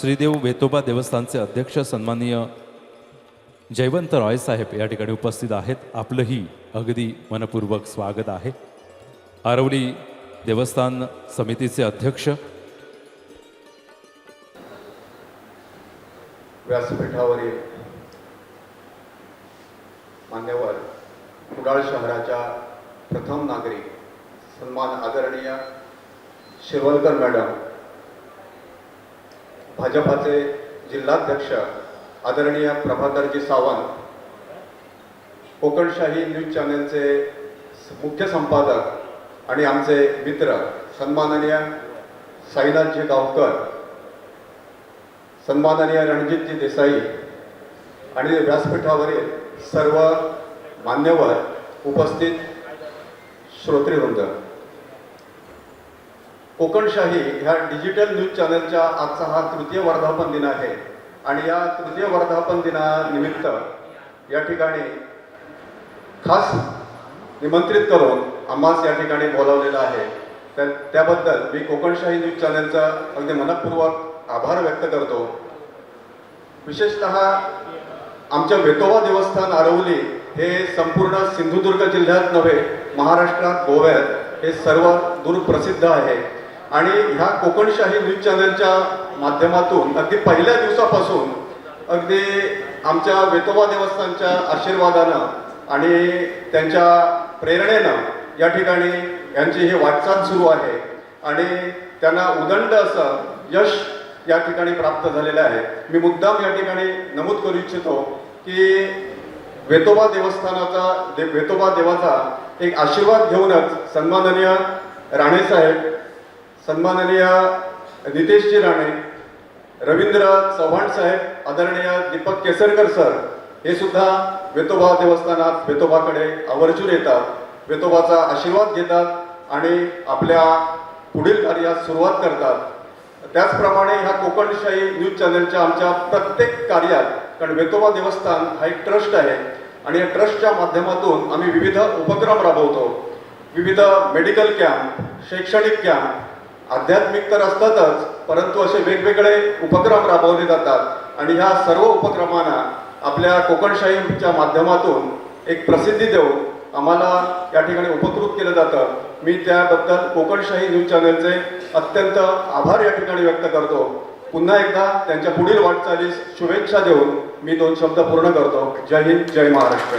श्रीदेव वेतोबा देवस्थानचे अध्यक्ष सन्माननीय जयवंत रॉय साहेब या ठिकाणी उपस्थित आहेत. आपलंही अगदी मनपूर्वक स्वागत आहे. आरवली देवस्थान समितीचे अध्यक्ष व्यासपीठावरील मान्यवर कुडाळ शहराच्या प्रथम नागरिक सन्मान आदरणीय शिरवलकर मॅडम भाजपाचे जिल्हाध्यक्ष आदरणीय प्रभाकरजी सावंत कोकणशाही न्यूज चॅनलचे मुख्य संपादक आणि आमचे मित्र सन्माननीय साईनाथजी गावकर सन्माननीय रणजितजी देसाई आणि व्यासपीठावरील सर्व मान्यवर उपस्थित श्रोतृवृंद. कोकणशाही ह्या डिजिटल न्यूज चॅनलच्या आजचा हा तृतीय वर्धापन दिन आहे. आणि या तृतीय वर्धापन दिनानिमित्त या ठिकाणी खास निमंत्रित करून आम्हास या ठिकाणी बोलावलेलं आहे. तर त्याबद्दल मी कोकणशाही न्यूज चॅनलचा अगदी मनपूर्वक आभार व्यक्त करतो. विशेषतः आमच्या वेतोबा देवस्थान आरवली हे संपूर्ण सिंधुदुर्ग जिल्ह्यात नव्हे महाराष्ट्रात गोव्यात हे सर्व दूरप्रसिद्ध आहे. आणि ह्या कोकणशाही न्यूज चॅनलच्या माध्यमातून अगदी पहिल्या दिवसापासून अगदी आमच्या वेतोबा देवस्थानच्या आशीर्वादानं आणि त्यांच्या प्रेरणेनं या ठिकाणी यांची ही वाटचाल सुरू आहे. आणि त्यांना उदंड असं यश या ठिकाणी प्राप्त झालेलं आहे. मी मुद्दाम या ठिकाणी नमूद करू इच्छितो की वेतोबा देवस्थानाचा दे वेतोबा देवाचा एक आशीर्वाद घेऊनच सन्माननीय राणेसाहेब सन्माननीय नितेशजी राणे रवींद्र चव्हाण साहेब आदरणीय दीपक केसरकर सर हे सुद्धा वेतोबा देवस्थानात वेतोबाकडे आवर्जून येतात वेतोबाचा आशीर्वाद घेतात आणि आपल्या पुढील कार्यास सुरुवात करतात. त्याचप्रमाणे ह्या कोकणशाही न्यूज चॅनलच्या आमच्या प्रत्येक कार्यात कारण वेतोबा देवस्थान हा एक ट्रस्ट आहे आणि या ट्रस्टच्या माध्यमातून आम्ही विविध उपक्रम राबवतो. विविध मेडिकल कॅम्प शैक्षणिक कॅम्प आध्यात्मिक तर असतातच परंतु असे वेगवेगळे उपक्रम राबवले जातात. आणि ह्या सर्व उपक्रमांना आपल्या कोकणशाहीच्या माध्यमातून एक प्रसिद्धी देऊन आम्हाला या ठिकाणी उपकृत केलं जातं. मी त्याबद्दल कोकणशाही न्यूज चॅनलचे अत्यंत आभार या ठिकाणी व्यक्त करतो. पुन्हा एकदा त्यांच्या पुढील वाटचालीस शुभेच्छा देऊन मी दोन शब्द पूर्ण करतो. जय हिंद जय महाराष्ट्र.